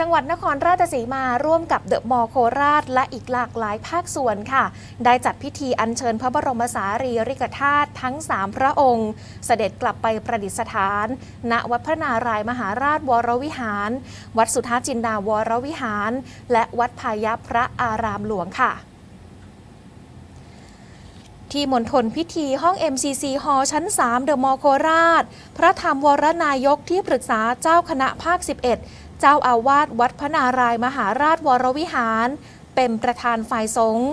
จังหวัดนครราชสีมาร่วมกับเดอะมอลโคราช และอีกหลากหลายภาคส่วนค่ะ ได้จัดพิธีอัญเชิญพระบรมสารีริกธาตุทั้ง 3 พระองค์ เสด็จกลับไปประดิษฐาน ณวัดพระนารายมหาราชวรวิหาร วัดสุทัศจินดาวรวิหาร และวัดพายพระอารามหลวงค่ะที่มณฑลพิธีห้อง MCC ฮอชั้น 3 เดอะมอลโคราช พระธรรมวรนายกที่ปรึกษาเจ้าคณะภาค 11 เจ้าอาวาสวัดพระนารายมหาราชวรวิหาร เป็นประธานฝ่ายสงฆ์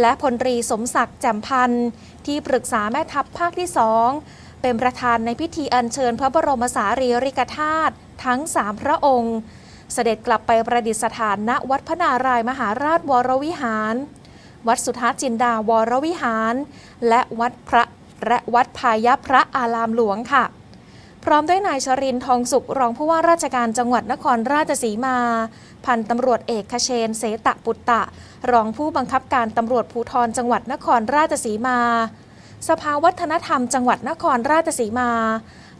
และพลตรีสมศักดิ์แจ่มพันธ์ที่ปรึกษาแม่ทัพภาคที่สองเป็นประธานในพิธีอัญเชิญพระบรมสารีริกธาตุทั้ง3พระองค์ เสด็จกลับไปประดิษฐานณวัดพระนารายมหาราชวรวิหาร วัดสุทัศจินดาวรวิหาร และวัดพระและวัดพายพระอารามหลวงค่ะ พร้อมด้วยนายชรินทรทองสุขรองผู้ว่าราชการจังหวัดนครราชสีมา พันตำรวจเอกคเชนเสตะปุตตะ รองผู้บังคับการตำรวจภูธรจังหวัดนครราชสีมา สภาวัฒนธรรมจังหวัดนครราชสีมา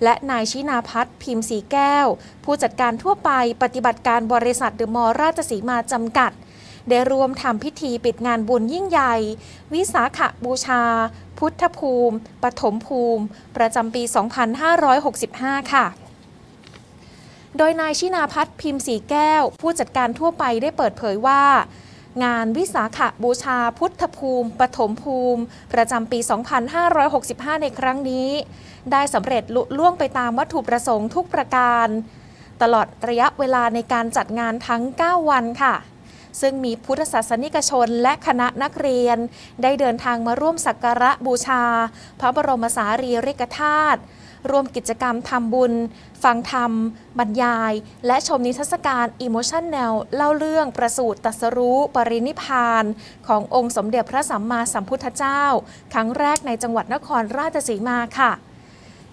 และนายชินาพัฒน์พิมพ์สีแก้ว ผู้จัดการทั่วไปปฏิบัติการบริษัทเดอะมอลล์ราชสีมาจำกัดได้รวมทำพิธีปิดงานบุญยิ่งใหญ่ วิสาขบูชา พุทธภูมิ ปฐมภูมิ ประจำปี 2565 ค่ะโดยนายชินาพัฒน์พิมพ์สีแก้ว ผู้จัดการทั่วไปได้เปิดเผยว่า งานวิสาขบูชาพุทธภูมิ ปฐมภูมิ ประจำปี 2565 ในครั้งนี้ ได้สำเร็จลุล่วงไปตามวัตถุประสงค์ทุกประการ ตลอดระยะเวลาในการจัดงานทั้ง 9 วันค่ะ ซึ่งมีพุทธศาสนิกชนและคณะนักเรียน ได้เดินทางมาร่วมสักการะบูชา พระบรมสารีริกธาตุร่วมกิจกรรมทำบุญ ฟังธรรม บรรยาย และชมนิทรรศการ Emotion n e l เล่าเรื่องประสูติตรัสรู้ปรินิพาน ขององค์สมเด็จพระสัมมาสัมพุทธเจ้า ครั้งแรกในจังหวัดนครราชสีมาค่ะ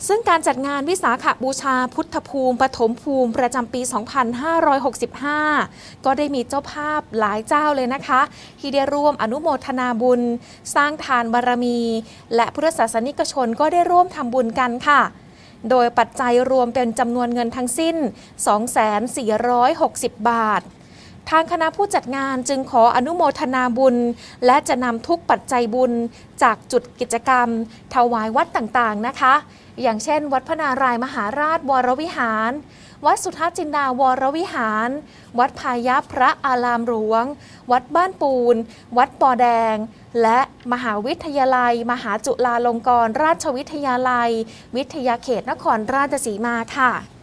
ซึ่งการจัดงานวิสาขบูชาพุทธภูมิปฐมภูมิประจำปี 2565 ก็ได้มีเจ้าภาพหลายเจ้าเลยนะคะ ที่ได้ร่วมอนุโมทนาบุญ สร้างทานบารมี และพุทธศาสนิกชนก็ได้ร่วมทำบุญกันค่ะ โดยปัจจัยรวมเป็นจำนวนเงินทั้งสิ้น 2,460 บาท ทางคณะผู้จัดงานจึงขออนุโมทนาบุญ และจะนำทุกปัจจัยบุญจากจุดกิจกรรม ถวายวัดต่างๆนะคะ อย่างเช่น วัดพระนารายมหาราชวรวิหาร วัดสุทัศจินดาวรวิหาร วัดพายาพระอารามหลวง วัดบ้านปูน วัดปอแดง และมหาวิทยาลัย มหาจุฬาลงกรณราชวิทยาลัย วิทยาเขตนครราชสีมาค่ะ